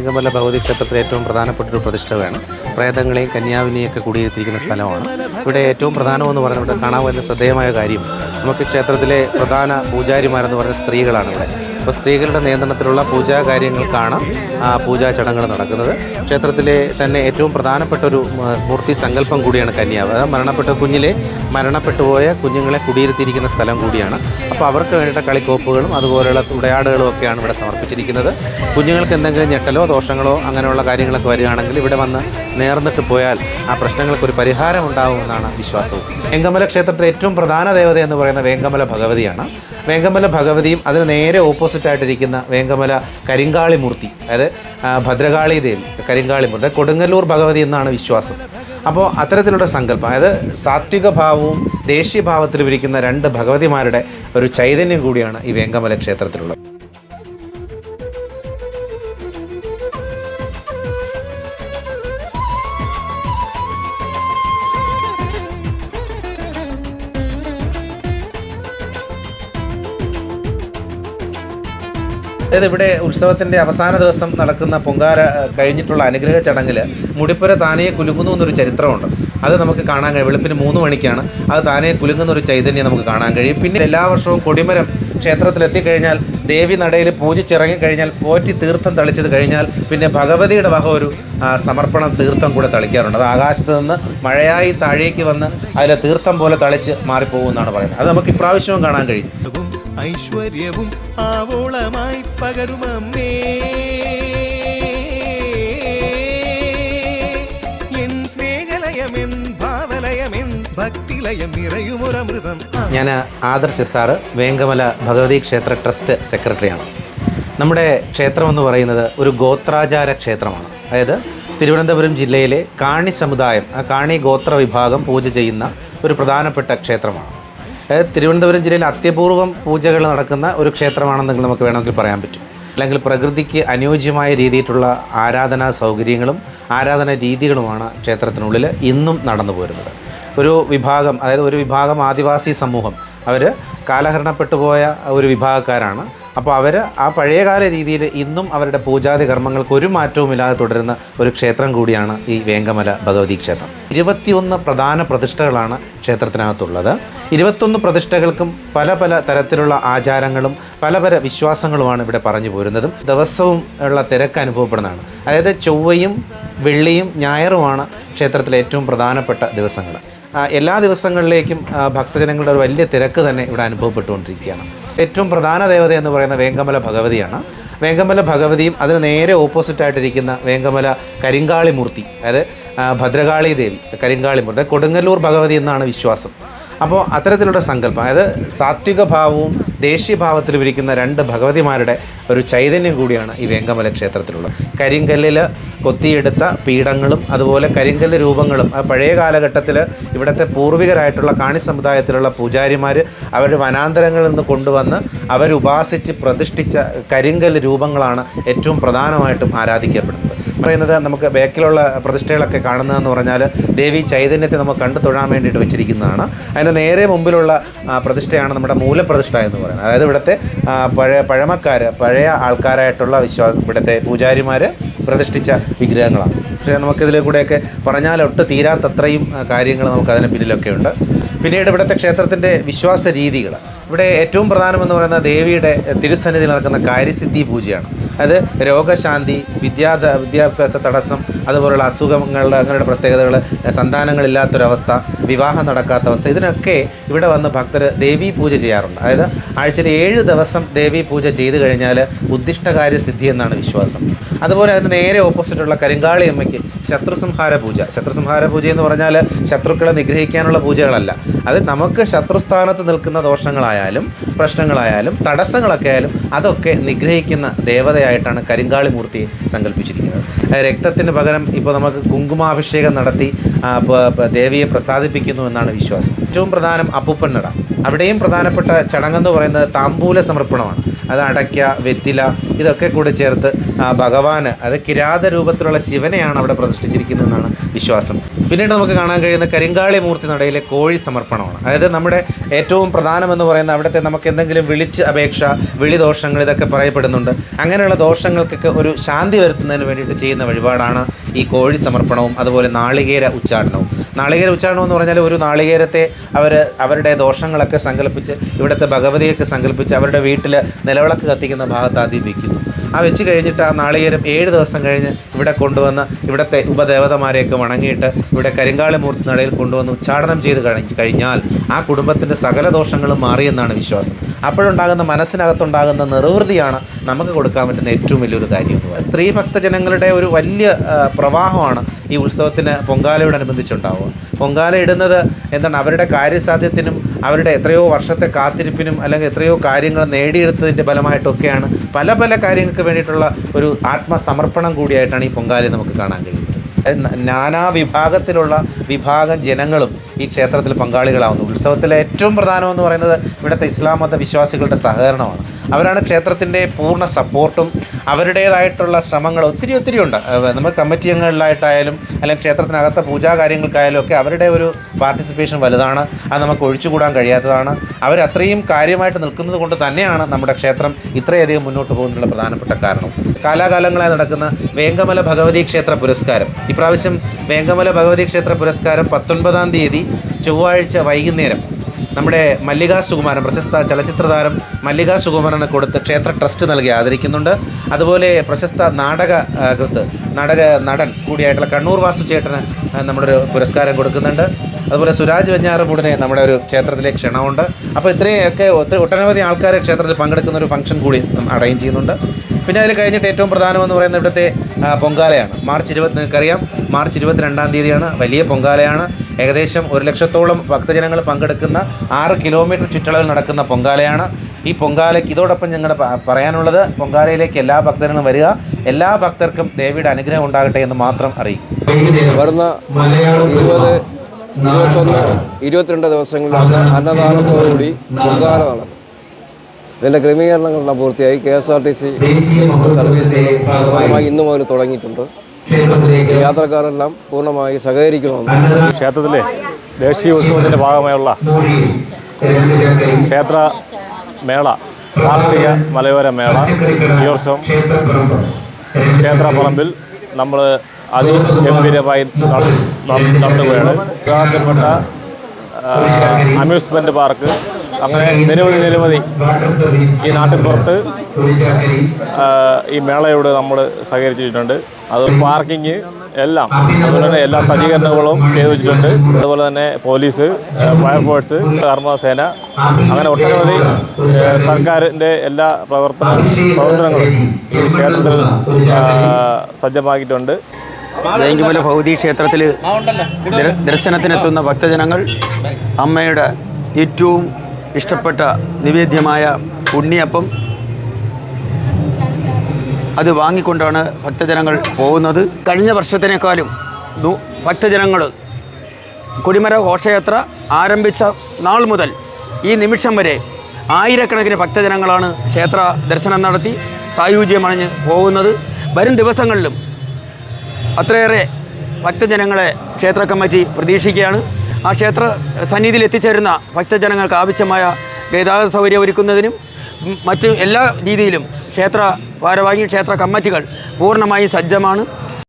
വേങ്കമല ഭഗവതി ക്ഷേത്രത്തിലെ ഏറ്റവും പ്രധാനപ്പെട്ട ഒരു പ്രതിഷ്ഠയാണ്. പ്രേതങ്ങളെയും കന്യാവിനെയൊക്കെ കുടിയിരുത്തിയിരിക്കുന്ന സ്ഥലമാണ്. ഇവിടെ ഏറ്റവും പ്രധാനമെന്ന് പറഞ്ഞാൽ ഇവിടെ കാണാൻ വരുന്ന ശ്രദ്ധേയമായ കാര്യം നമുക്ക് ക്ഷേത്രത്തിലെ പ്രധാന പൂജാരിമാരെന്ന് പറഞ്ഞ സ്ത്രീകളാണ് ഇവിടെ. അപ്പോൾ സ്ത്രീകളുടെ നിയന്ത്രണത്തിലുള്ള പൂജാ കാര്യങ്ങൾക്കാണ് ആ, പൂജാ ചടങ്ങുകൾ നടക്കുന്നത്. ക്ഷേത്രത്തിലെ തന്നെ ഏറ്റവും പ്രധാനപ്പെട്ട ഒരു മൂർത്തി സങ്കല്പം കൂടിയാണ് കന്യാവ്. അതായത് മരണപ്പെട്ട കുഞ്ഞിലെ മരണപ്പെട്ടു പോയ കുഞ്ഞുങ്ങളെ കുടിയിരുത്തിയിരിക്കുന്ന സ്ഥലം കൂടിയാണ്. അപ്പോൾ അവർക്ക് വേണ്ടിയിട്ട് കളിക്കോപ്പുകളും അതുപോലെയുള്ള ഉടയാടുകളും ഒക്കെയാണ് ഇവിടെ സമർപ്പിച്ചിരിക്കുന്നത്. കുഞ്ഞുങ്ങൾക്ക് എന്തെങ്കിലും ഞെട്ടലോ ദോഷങ്ങളോ അങ്ങനെയുള്ള കാര്യങ്ങളൊക്കെ വരികയാണെങ്കിൽ ഇവിടെ വന്ന് നേർന്നിട്ട് പോയാൽ ആ പ്രശ്നങ്ങൾക്ക് ഒരു പരിഹാരം ഉണ്ടാകുമെന്നാണ് വിശ്വാസവും. വേങ്കമല ക്ഷേത്രത്തിലെ ഏറ്റവും പ്രധാന ദേവത എന്ന് പറയുന്ന വേങ്കമല ഭഗവതിയാണ്. വേങ്കമല ഭഗവതിയും അതിന് നേരെ ഓപ്പോസിറ്റ് ആയിട്ടിരിക്കുന്ന വേങ്കമല കരിങ്കാളി മൂർത്തി അതായത് ഭദ്രകാളി ദേവി കരിങ്കാളി മൂർത്തി കൊടുങ്ങല്ലൂർ ഭഗവതി എന്നാണ് വിശ്വാസം. അപ്പോൾ അത്തരത്തിലുള്ള സങ്കല്പം അതായത് സാത്വിക ഭാവവും ദേശീയ ഭാവത്തിലും ഇരിക്കുന്ന രണ്ട് ഭഗവതിമാരുടെ ഒരു ചൈതന്യം കൂടിയാണ് ഈ വേങ്കമല ക്ഷേത്രത്തിലുള്ളത്. അതായത് ഇവിടെ ഉത്സവത്തിന്റെ അവസാന ദിവസം നടക്കുന്ന പൊങ്കാല കഴിഞ്ഞിട്ടുള്ള അനുഗ്രഹ ചടങ്ങിൽ മുടിപ്പുര താനയെ കുലുങ്ങുന്നു എന്നൊരു ചരിത്രമുണ്ട്. അത് നമുക്ക് കാണാൻ കഴിയും. വെളുപ്പിന് മൂന്ന് മണിക്കാണ്. അത് താനേ കുലുങ്ങുന്ന ഒരു ചൈതന്യം നമുക്ക് കാണാൻ കഴിയും. പിന്നെ എല്ലാ വർഷവും കൊടിമരം ക്ഷേത്രത്തിലെത്തിക്കഴിഞ്ഞാൽ ദേവി നടയിൽ പൂജിച്ചിറങ്ങി കഴിഞ്ഞാൽ പോറ്റി തീർത്ഥം തളിച്ചത് കഴിഞ്ഞാൽ പിന്നെ ഭഗവതിയുടെ വക ഒരു സമർപ്പണ തീർത്ഥം കൂടെ തളിക്കാറുണ്ട്. അത് ആകാശത്ത് നിന്ന് മഴയായി താഴേക്ക് വന്ന് അതിലെ തീർത്ഥം പോലെ തളിച്ച് മാറിപ്പോകുമെന്നാണ് പറയുന്നത്. അത് നമുക്ക് ഇപ്രാവശ്യവും കാണാൻ കഴിയും. ഐശ്വര്യവും ആവോളമായി പകരുമമ്മേ. എൻ സ്നേഹലയമെൻ ഭാവലയമെൻ ഭക്തിലയം നിറയുമൊരമൃതം. ഞാൻ ആദർശ് സാറ് വേങ്കമല ഭഗവതി ക്ഷേത്ര ട്രസ്റ്റ് സെക്രട്ടറിയാണ്. നമ്മുടെ ക്ഷേത്രം എന്ന് പറയുന്നത് ഒരു ഗോത്രാചാര ക്ഷേത്രമാണ്. അതായത് തിരുവനന്തപുരം ജില്ലയിലെ കാണി സമുദായം ആ കാണി ഗോത്ര വിഭാഗം പൂജ ചെയ്യുന്ന ഒരു പ്രധാനപ്പെട്ട ക്ഷേത്രമാണ്. തിരുവനന്തപുരം ജില്ലയിൽ അത്യപൂർവം പൂജകൾ നടക്കുന്ന ഒരു ക്ഷേത്രമാണെന്ന് നമുക്ക് വേണമെങ്കിൽ പറയാൻ പറ്റും. അല്ലെങ്കിൽ പ്രകൃതിക്ക് അനുയോജ്യമായ രീതിയിലുള്ള ആരാധനാ സൗകര്യങ്ങളും ആരാധനാ രീതികളുമാണ് ക്ഷേത്രത്തിനുള്ളിൽ ഇന്നും നടന്നു പോരുന്നത്. ഒരു വിഭാഗം അതായത് ഒരു വിഭാഗം ആദിവാസി സമൂഹം അവർ കാലഹരണപ്പെട്ടു പോയ ഒരു വിഭാഗക്കാരാണ്. അപ്പോൾ അവർ ആ പഴയകാല രീതിയിൽ ഇന്നും അവരുടെ പൂജാതി കർമ്മങ്ങൾക്ക് ഒരു മാറ്റവുമില്ലാതെ തുടരുന്ന ഒരു ക്ഷേത്രം കൂടിയാണ് ഈ വേങ്കമല ഭഗവതി ക്ഷേത്രം. ഇരുപത്തിയൊന്ന് പ്രധാന പ്രതിഷ്ഠകളാണ് ക്ഷേത്രത്തിനകത്തുള്ളത്. ഇരുപത്തൊന്ന് പ്രതിഷ്ഠകൾക്കും പല പല തരത്തിലുള്ള ആചാരങ്ങളും പല പല വിശ്വാസങ്ങളുമാണ് ഇവിടെ പറഞ്ഞു പോരുന്നതും ദിവസവും ഉള്ള തിരക്ക് അനുഭവപ്പെടുന്നതാണ്. അതായത് ചൊവ്വയും വെള്ളിയും ഞായറുമാണ് ക്ഷേത്രത്തിലെ ഏറ്റവും പ്രധാനപ്പെട്ട ദിവസങ്ങൾ. എല്ലാ ദിവസങ്ങളിലേക്കും ഭക്തജനങ്ങളുടെ ഒരു വലിയ തിരക്ക് തന്നെ ഇവിടെ അനുഭവപ്പെട്ടുകൊണ്ടിരിക്കുകയാണ്. ഏറ്റവും പ്രധാന ദേവത എന്ന് പറയുന്ന വേങ്കമല ഭഗവതിയാണ്. വേങ്കമല ഭഗവതിയും അതിന് നേരെ ഓപ്പോസിറ്റായിട്ടിരിക്കുന്ന വേങ്കമല കരിങ്കാളി മൂർത്തി അതായത് ഭദ്രകാളി ദേവി കരിങ്കാളി മൂർത്തി കൊടുങ്ങല്ലൂർ ഭഗവതി എന്നാണ് വിശ്വാസം. അപ്പോൾ അത്തരത്തിലുള്ള സങ്കല്പം അതായത് സാത്വിക ഭാവവും ദേശീയ വിരിക്കുന്ന രണ്ട് ഭഗവതിമാരുടെ ഒരു ചൈതന്യം കൂടിയാണ് ഈ വേങ്കമല ക്ഷേത്രത്തിലുള്ളത്. കരിങ്കല്ലിൽ കൊത്തിയെടുത്ത പീഠങ്ങളും അതുപോലെ കരിങ്കല്ല് രൂപങ്ങളും ആ പഴയ കാലഘട്ടത്തിൽ ഇവിടുത്തെ പൂർവികരായിട്ടുള്ള കാണി സമുദായത്തിലുള്ള പൂജാരിമാർ അവർ വനാന്തരങ്ങളിൽ നിന്ന് കൊണ്ടുവന്ന് അവരുപാസിച്ച് പ്രതിഷ്ഠിച്ച കരിങ്കല്ല് രൂപങ്ങളാണ് ഏറ്റവും പ്രധാനമായിട്ടും ആരാധിക്കപ്പെടുന്നത്. പറയുന്നത് നമുക്ക് ബേക്കിലുള്ള പ്രതിഷ്ഠകളൊക്കെ കാണുന്നതെന്ന് പറഞ്ഞാൽ ദേവി ചൈതന്യത്തെ നമുക്ക് കണ്ടു തൊഴാൻ വേണ്ടിയിട്ട് വെച്ചിരിക്കുന്നതാണ്. അതിന്റെ നേരെ മുമ്പിലുള്ള പ്രതിഷ്ഠയാണ് നമ്മുടെ മൂലപ്രതിഷ്ഠ എന്ന് പറയുന്നത്. അതായത് ഇവിടുത്തെ പഴയ പഴമക്കാർ പഴയ ആൾക്കാരായിട്ടുള്ള വിശ്വാസം ഇവിടുത്തെ പൂജാരിമാർ പ്രതിഷ്ഠിച്ച വിഗ്രഹങ്ങളാണ്. പക്ഷേ നമുക്കിതിൽ കൂടെയൊക്കെ പറഞ്ഞാൽ ഒട്ട് തീരാത്തത്രയും കാര്യങ്ങൾ നമുക്ക് അതിന് പിന്നിലൊക്കെ ഉണ്ട് പിന്നീട് ഇവിടുത്തെ ക്ഷേത്രത്തിന്റെ വിശ്വാസ രീതികൾ ഇവിടെ ഏറ്റവും പ്രധാനമെന്ന് പറയുന്ന ദേവിയുടെ തിരുസന്നിധി നടക്കുന്ന കാര്യസിദ്ധി പൂജയാണ്. അത് രോഗശാന്തി വിദ്യാ വിദ്യാഭ്യാസ തടസ്സം അതുപോലുള്ള അസുഖങ്ങളുടെ അങ്ങനെയുള്ള പ്രത്യേകതകൾ സന്താനങ്ങളില്ലാത്തൊരവസ്ഥ വിവാഹം നടക്കാത്ത അവസ്ഥ ഇതിനൊക്കെ ഇവിടെ വന്ന് ഭക്തർ ദേവി പൂജ ചെയ്യാറുണ്ട്. അതായത് ആഴ്ചയിൽ ഏഴ് ദിവസം ദേവി പൂജ ചെയ്തു കഴിഞ്ഞാൽ ഉദ്ദിഷ്ടകാര്യ സിദ്ധി എന്നാണ് വിശ്വാസം. അതുപോലെ അതിന് നേരെ ഓപ്പോസിറ്റുള്ള കരിങ്കാളി അമ്മയ്ക്ക് ശത്രുസംഹാര പൂജ. ശത്രുസംഹാര പൂജ എന്ന് പറഞ്ഞാൽ ശത്രുക്കളെ നിഗ്രഹിക്കാനുള്ള പൂജകളല്ല. അത് നമുക്ക് ശത്രുസ്ഥാനത്ത് നിൽക്കുന്ന ദോഷങ്ങളായാലും പ്രശ്നങ്ങളായാലും തടസ്സങ്ങളൊക്കെ ആയാലും അതൊക്കെ നിഗ്രഹിക്കുന്ന ദേവതയായിട്ടാണ് കരിങ്കാളി മൂർത്തിയെ സങ്കല്പിച്ചിരിക്കുന്നത്. രക്തത്തിന് പകരം ഇപ്പോൾ നമുക്ക് കുങ്കുമാഭിഷേകം നടത്തി ദേവിയെ പ്രസാദിപ്പിക്കുന്നു എന്നാണ് വിശ്വാസം. ഏറ്റവും പ്രധാനം അപ്പൂപ്പൻ അവിടെയും പ്രധാനപ്പെട്ട ചടങ്ങെന്ന് പറയുന്നത് താമ്പൂല സമർപ്പണമാണ്. അത് അടയ്ക്ക വെറ്റില ഇതൊക്കെ കൂടെ ചേർത്ത് ഭഗവാന് അത് കിരാത രൂപത്തിലുള്ള ശിവനെയാണ് അവിടെ പ്രതിഷ്ഠിച്ചിരിക്കുന്നതെന്നാണ് വിശ്വാസം. പിന്നീട് നമുക്ക് കാണാൻ കഴിയുന്ന കരിങ്കാളി മൂർത്തി നടയിലെ കോഴി സമർപ്പണമാണ്. അതായത് നമ്മുടെ ഏറ്റവും പ്രധാനമെന്ന് പറയുന്ന അവിടുത്തെ നമുക്ക് എന്തെങ്കിലും വിളിച്ച് അപേക്ഷ വിളി ദോഷങ്ങൾ ഇതൊക്കെ പറയപ്പെടുന്നുണ്ട്. അങ്ങനെയുള്ള ദോഷങ്ങൾക്കൊക്കെ ഒരു ശാന്തി വരുത്തുന്നതിന് വേണ്ടിയിട്ട് ചെയ്യുന്ന വഴിപാടാണ് ഈ കോഴി സമർപ്പണവും അതുപോലെ നാളികേര ഉച്ചാടനവും നാളികേര ഉച്ചാടനം എന്ന് പറഞ്ഞാൽ ഒരു നാളികേരത്തെ അവർ അവരുടെ ദോഷങ്ങളൊക്കെ സങ്കല്പിച്ച് ഇവിടുത്തെ ഭഗവതിയൊക്കെ സങ്കല്പിച്ച് അവരുടെ വീട്ടിൽ നിലവിളക്ക് കത്തിക്കുന്ന ഭാഗത്ത് ആദ്യം വെക്കുന്നു ആ വെച്ച് കഴിഞ്ഞിട്ട് ആ നാളികേരം ഏഴ് ദിവസം കഴിഞ്ഞ് ഇവിടെ കൊണ്ടുവന്ന് ഇവിടുത്തെ ഉപദേവതമാരെയൊക്കെ വണങ്ങിയിട്ട് ഇവിടെ കരിങ്കാളി മൂർത്തി നടയിൽ കൊണ്ടുവന്ന് ഉച്ചാടനം ചെയ്ത് കഴിഞ്ഞ് കഴിഞ്ഞാൽ ആ കുടുംബത്തിന്റെ സകല ദോഷങ്ങളും മാറിയെന്നാണ് വിശ്വാസം. അപ്പോഴുണ്ടാകുന്ന മനസ്സിനകത്തുണ്ടാകുന്ന നിർവൃതിയാണ് നമുക്ക് കൊടുക്കാൻ പറ്റുന്ന ഏറ്റവും വലിയൊരു കാര്യം സ്ത്രീ ഭക്തജനങ്ങളുടെ ഒരു വലിയ പ്രവാഹമാണ് ഈ ഉത്സവത്തിന് പൊങ്കാലയോടനുബന്ധിച്ചുണ്ടാവുക പൊങ്കാല ഇടുന്നത് എന്താണ്? അവരുടെ കാര്യസാധ്യത്തിനും അവരുടെ എത്രയോ വർഷത്തെ കാത്തിരിപ്പിനും അല്ലെങ്കിൽ എത്രയോ കാര്യങ്ങൾ നേടിയെടുത്തതിന്റെ ഫലമായിട്ടൊക്കെയാണ് പല പല കാര്യങ്ങൾക്ക് വേണ്ടിയിട്ടുള്ള ഒരു ആത്മസമർപ്പണം കൂടിയായിട്ടാണ് ഈ പൊങ്കാലി നമുക്ക് കാണാൻ കഴിയുന്നത്. നാനാ വിഭാഗത്തിലുള്ള വിഭാഗം ജനങ്ങളും ഈ ക്ഷേത്രത്തിൽ പങ്കാളികളാവുന്നു. ഉത്സവത്തിലെ ഏറ്റവും പ്രധാനമെന്ന് പറയുന്നത് ഇവിടുത്തെ ഇസ്ലാം മത വിശ്വാസികളുടെ സഹകരണമാണ്. അവരാണ് ക്ഷേത്രത്തിന്റെ പൂർണ സപ്പോർട്ടും അവരുടേതായിട്ടുള്ള ശ്രമങ്ങൾ ഒത്തിരി ഒത്തിരി ഉണ്ട്. നമ്മൾ കമ്മിറ്റി അംഗങ്ങളിലായിട്ടായാലും അല്ലെങ്കിൽ ക്ഷേത്രത്തിനകത്തെ പൂജാ കാര്യങ്ങൾക്കായാലും ഒക്കെ അവരുടെ ഒരു പാർട്ടിസിപ്പേഷൻ വലുതാണ്. അത് നമുക്ക് ഒഴിച്ചുകൂടാൻ കഴിയാത്തതാണ്. അവരത്രയും കാര്യമായിട്ട് നിൽക്കുന്നത് കൊണ്ട് തന്നെയാണ് നമ്മുടെ ക്ഷേത്രം ഇത്രയധികം മുന്നോട്ട് പോകുന്നതിനുള്ള പ്രധാനപ്പെട്ട കാരണം. കാലാകാലങ്ങളായി നടക്കുന്ന വേങ്കമല ഭഗവതി ക്ഷേത്ര പുരസ്കാരം. ഇപ്രാവശ്യം വേങ്കമല ഭഗവതി ക്ഷേത്ര പുരസ്കാരം പത്തൊൻപതാം തീയതി ചൊവ്വാഴ്ച വൈകുന്നേരം നമ്മുടെ മല്ലിക സുകുമാരൻ പ്രശസ്ത ചലച്ചിത്ര താരം മല്ലിക സുകുമാരനെ കൊടുത്ത് ക്ഷേത്ര ട്രസ്റ്റ് നൽകി ആദരിക്കുന്നുണ്ട്. അതുപോലെ പ്രശസ്ത നാടക കൃത്ത് നാടക നടൻ കൂടിയായിട്ടുള്ള കണ്ണൂർ വാസു ചേട്ടന് നമ്മുടെ ഒരു പുരസ്കാരം കൊടുക്കുന്നുണ്ട്. അതുപോലെ സുരാജ് വെഞ്ഞാറമൂടിനെ നമ്മുടെ ഒരു ക്ഷേത്രത്തിലെ ക്ഷണമുണ്ട്. അപ്പോൾ ഇത്രയൊക്കെ ഒത്തിരി ഒട്ടനവധി ആൾക്കാർ ക്ഷേത്രത്തിൽ പങ്കെടുക്കുന്ന ഒരു ഫംഗ്ഷൻ കൂടി അറേഞ്ച് ചെയ്യുന്നുണ്ട്. പിന്നെ അതിൽ കഴിഞ്ഞിട്ട് ഏറ്റവും പ്രധാനമെന്ന് പറയുന്നത് ഇവിടുത്തെ പൊങ്കാലയാണ്. മാർച്ച് ഇരുപത്തി നിങ്ങൾക്കറിയാം. മാർച്ച് ഇരുപത്തിരണ്ടാം തീയതിയാണ് വലിയ പൊങ്കാലയാണ്. ഏകദേശം ഒരു ലക്ഷത്തോളം ഭക്തജനങ്ങൾ പങ്കെടുക്കുന്ന ആറ് കിലോമീറ്റർ ചുറ്റളവിൽ നടക്കുന്ന പൊങ്കാലയാണ്. ഈ പൊങ്കാലയ്ക്ക് ഇതോടൊപ്പം ഞങ്ങൾ പറയാനുള്ളത് പൊങ്കാലയിലേക്ക് എല്ലാ ഭക്തരും വരിക. എല്ലാ ഭക്തർക്കും ദേവിയുടെ അനുഗ്രഹം ഉണ്ടാകട്ടെ എന്ന് മാത്രം അറിയിക്കും. വരുന്ന ഇരുപത് ഇരുപത്തൊന്ന് ഇരുപത്തിരണ്ട് ദിവസങ്ങളിലാണ് അന്നദാനത്തോടുകൂടി പൊങ്കാല നടക്കും. ഇതിന്റെ ക്രമീകരണങ്ങളെല്ലാം പൂർത്തിയായി. K S R T C സർവീസുകൾ പൂർണമായി ഇന്നു മുതൽ തുടങ്ങിയിട്ടുണ്ട്. യാത്രക്കാരെല്ലാം പൂർണമായി സഹകരിക്കണമെന്ന് ക്ഷേത്രത്തിലെ ദേശീയ ഉത്സവത്തിന്റെ ഭാഗമായുള്ള ക്ഷേത്ര മേള കാർഷിക മലയോര മേള ഈ വർഷം ക്ഷേത്രപ്പറമ്പിൽ നമ്മൾ അതിഗംഭീരമായി നട- നട- നടത്തുകയാണ് പ്രധാനപ്പെട്ട അമ്യൂസ്മെന്റ് പാർക്ക് അങ്ങനെ നിരവധി നിരവധി ഈ നാട്ടിൻപുറത്ത് ആ, ഈ മേളയോട് നമ്മൾ സഹകരിച്ചിട്ടുണ്ട്. അത് പാർക്കിങ് എല്ലാം അതുപോലെ തന്നെ എല്ലാ സജ്ജീകരണങ്ങളും ചെയ്തു വെച്ചിട്ടുണ്ട് അതുപോലെ തന്നെ പോലീസ് ഫയർഫോഴ്സ് കർമ്മസേന അങ്ങനെ ഒട്ടനവധി സർക്കാരിന്റെ എല്ലാ പ്രവർത്തന പ്രവർത്തനങ്ങളും ഈ ക്ഷേത്രത്തിൽ സജ്ജമാക്കിയിട്ടുണ്ട്. വേങ്കിമല ഭൗതി ക്ഷേത്രത്തിൽ ദർശനത്തിനെത്തുന്ന ഭക്തജനങ്ങൾ അമ്മയുടെ ഏറ്റവും ഇഷ്ടപ്പെട്ട നിവേദ്യമായ ഉണ്ണിയപ്പം അത് വാങ്ങിക്കൊണ്ടാണ് ഭക്തജനങ്ങൾ പോകുന്നത്. കഴിഞ്ഞ വർഷത്തിനേക്കാളും ഭക്തജനങ്ങൾ കൊടിമര ഘോഷയാത്ര ആരംഭിച്ച നാൾ മുതൽ ഈ നിമിഷം വരെ ആയിരക്കണക്കിന് ഭക്തജനങ്ങളാണ് ക്ഷേത്ര ദർശനം നടത്തി സായുജ്യമണിഞ്ഞ് പോകുന്നത്. വരും ദിവസങ്ങളിലും അത്രയേറെ ഭക്തജനങ്ങളെ ക്ഷേത്ര കമ്മിറ്റി പ്രതീക്ഷിക്കുകയാണ്. ആ ക്ഷേത്ര സന്നിധിയിൽ എത്തിച്ചേരുന്ന ഭക്തജനങ്ങൾക്ക് ആവശ്യമായ ഗതാഗത സൗകര്യം ഒരുക്കുന്നതിനും മറ്റ് എല്ലാ രീതിയിലും ക്ഷേത്ര ഭാരവാഹി ക്ഷേത്ര കമ്മിറ്റികൾ പൂർണമായും സജ്ജമാണ്.